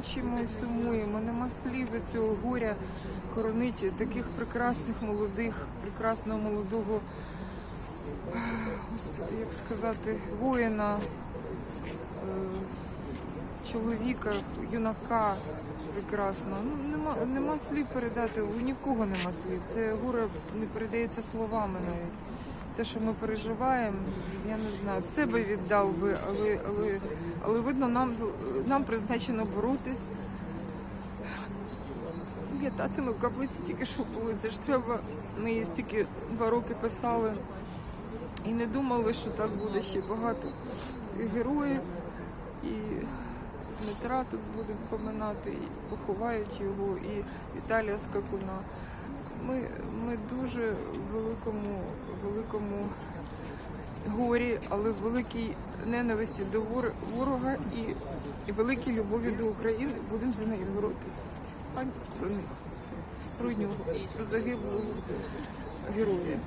плачемо і сумуємо. Нема слів цього горя хоронить таких прекрасних молодих, прекрасного молодого, господи, як сказати, воїна, е, чоловіка, юнака прекрасного. Ну, нема, нема слів передати, у нікого нема слів. Це горе не передається словами навіть. Те, що ми переживаємо, я не знаю, все би віддав би, але, але, але видно, нам, нам призначено боротись. Я татину каплиці тільки що були. Це ж треба. Ми її стільки два роки писали і не думали, що так буде ще багато героїв. І Дмитра тут будемо поминати, і поховають його, і Віталія Скакуна. Ми, ми дуже в великому, великому горі, але в великій ненависті до ворога і, і великій любові до України будемо за нею боротися. Пам'ять про них, про нього, про загиблого героя.